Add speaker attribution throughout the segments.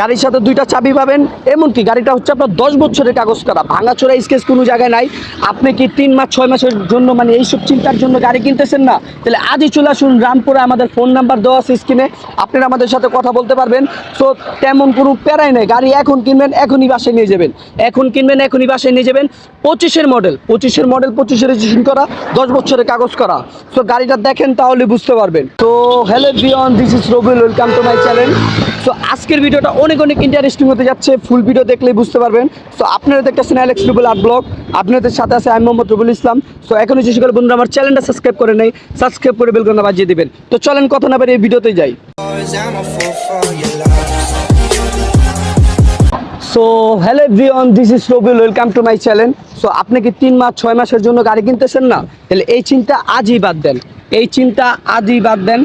Speaker 1: গাড়ির সাথে দুইটা চাবি পাবেন, এমনকি গাড়িটা হচ্ছে আপনার দশ বছরের কাগজ করা ভাঙাচোরা স্কেচ কোনো জায়গায় নাই। আপনি কি তিন মাস, ছয় মাসের জন্য মানে এইসব চিন্তার জন্য গাড়ি কিনতেছেন না? তাহলে আজই চলে আসুন রামপুরে, আমাদের ফোন নাম্বার দেওয়া আছে স্ক্রিনে। আপনারা আমাদের সাথে কথা বলতে পারবেন। সো তেমন কোনো প্যারাই নেই। গাড়ি এখন কিনবেন, এখনই বাসায় নিয়ে যাবেন। এখন কিনবেন, এখনই বাসায় নিয়ে যাবেন। পঁচিশের মডেল পঁচিশের মডেল পঁচিশে রেজিস্ট্রেশন করা, দশ বছরের কাগজ করা। সো গাড়িটা দেখেন তাহলে বুঝতে পারবেন। তো hello বিয়ন this is Rabiul welcome to my channel so আজকের ভিডিওটা অনেক অনেক ইন্টারেস্টিং হতে যাচ্ছে। ফুল ভিডিও দেখলেই বুঝতে পারবেন। সো আপনারা দেখতেছেন অ্যালেক্স রুবুল আর্ট ব্লগ আপনাদের সাথে আছে আমি মোহাম্মদ রুবুল ইসলাম। সো এখনই যে সকল বন্ধুরা, আমার চ্যানেলটা সাবস্ক্রাইব করে নেই সাবস্ক্রাইব করে বেলকনটা বাজিয়ে দিবেন। তো চলেন কথা না বেরিয়ে ভিডিওতে যাই. So hello everyone this is Rabiul welcome to my channel so আপনি কি তিন মাস, ছয় মাসের জন্য গাড়ি কিনতেছেন না? তাহলে এই চিন্তা আজই বাদ দেন। এই চিন্তা আজই বাদ দেন।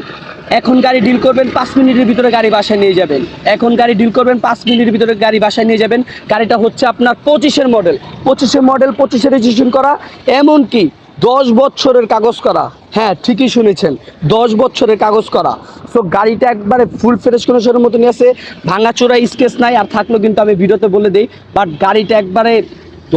Speaker 1: এখন গাড়ি ডিল করবেন, পাঁচ মিনিটের ভিতরে গাড়ি বাসায় নিয়ে যাবেন। এখন গাড়ি ডিল করবেন, পাঁচ মিনিটের ভিতরে গাড়ি বাসায় নিয়ে যাবেন। গাড়িটা হচ্ছে আপনার পঁচিশের মডেল পঁচিশের মডেল পঁচিশে রেজিস্ট্রেশন করা, এমনকি দশ বছরের কাগজ করা। হ্যাঁ ঠিকই শুনেছেন, দশ বছরের কাগজ করা। সো গাড়িটা একবারে ফুল ফ্রেশ কন্ডিশনের মতো নিয়ে আসে ভাঙাচোরা স্কেচ নাই, আর থাকলেও কিন্তু আমি ভিডিওতে বলে দিই বাট গাড়িটা একবারে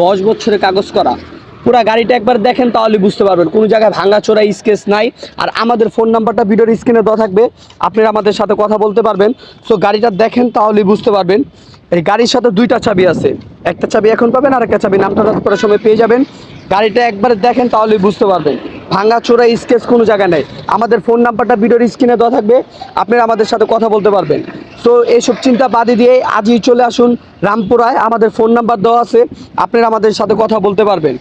Speaker 1: দশ বছরের কাগজ করা। পুরা গাড়িটা একবার দেখেন, তাহলে বুঝতে পারবেন। কোনো জায়গায় ভাঙাচোরা স্কেচ নাই। আর আমাদের ফোন নাম্বারটা ভিডিওর স্ক্রিনে দেওয়া থাকবে। আপনারা আমাদের সাথে কথা বলতে পারবেন। সো গাড়িটা দেখেন, তাহলে বুঝতে পারবেন। এই গাড়ির সাথে দুইটা চাবি আছে। একটা চাবি এখন পাবেন আর একটা চাবি নামটা করার সময় পেয়ে যাবেন। গাড়িটা একবারে দেখেন, তাহলে বুঝতে পারবেন। ভাঙা চোরা স্কেচ কোনো জায়গায় নেই। আমাদের ফোন নাম্বারটা ভিডিওর স্ক্রিনে দেওয়া থাকবে। আপনারা আমাদের সাথে কথা বলতে পারবেন। তো এইসব চিন্তা বাদে দিয়ে আজই চলে আসুন রামপুরায়। আমাদের ফোন নাম্বার দেওয়া আছে, আপনারা আমাদের সাথে কথা বলতে পারবেন।